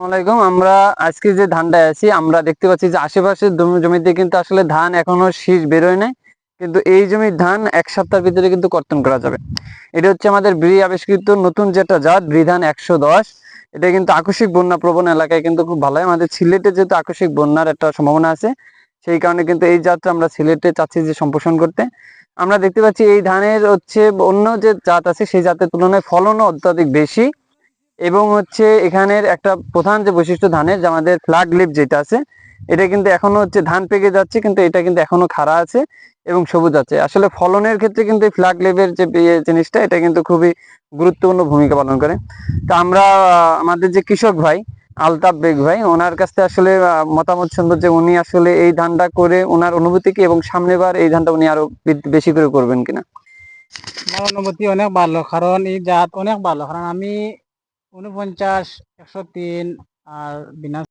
আসসালামাইকুম আমরা আজকে যে ধানটা আছি, আমরা দেখতে পাচ্ছি যে আশেপাশের জমিতে কিন্তু আসলে ধান এখনও শীষ বেরোয় নাই, কিন্তু এই জমির ধান এক সপ্তাহের ভিতরে কিন্তু কর্তন করা যাবে। এটা হচ্ছে আমাদের ব্রি আবিষ্কৃত নতুন যেটা জাত ব্রিধান একশো দশ। এটা কিন্তু আকস্মিক বন্যা প্রবণ এলাকায় কিন্তু খুব ভালো হয়। আমাদের সিলেটে যেহেতু আকস্মিক বন্যার একটা সম্ভাবনা আছে, সেই কারণে কিন্তু এই জাতটা আমরা সিলেটে চাচ্ছি যে সম্প্রসারণ করতে। আমরা দেখতে পাচ্ছি এই ধানের হচ্ছে অন্য যে জাত আছে, সেই জাতের তুলনায় ফলনও অত্যাধিক বেশি। এবং হচ্ছে এখানের একটা প্রধান যে বৈশিষ্ট্য ধানের যে আমাদের ফ্ল্যাগ লিপ যেটা আছে, এটা কিন্তু এখনও হচ্ছে ধান পেকে যাচ্ছে, কিন্তু এটা কিন্তু এখনও খাড়া আছে এবং সবুজ আছে। আসলে ফলনের ক্ষেত্রে কিন্তু এই ফ্ল্যাগ লিপের যে ইয়ে জিনিসটা, এটা কিন্তু খুবই গুরুত্বপূর্ণ ভূমিকা পালন করে। তা আমরা আমাদের যে কৃষক ভাই, আলতাফ বেগ ভাই, ওনার কাছ আসলে মতামত শুনব যে উনি আসলে এই ধানটা করে ওনার অনুভূতি কি এবং সামনেবার এই ধানটা উনি আরও বেশি করে করবেন কিনা? আমার অনুভূতি অনেক ভালো, কারণ এই জাত অনেক ভালো। কারণ আমি উনপঞ্চাশ একশো তিন আর বিনা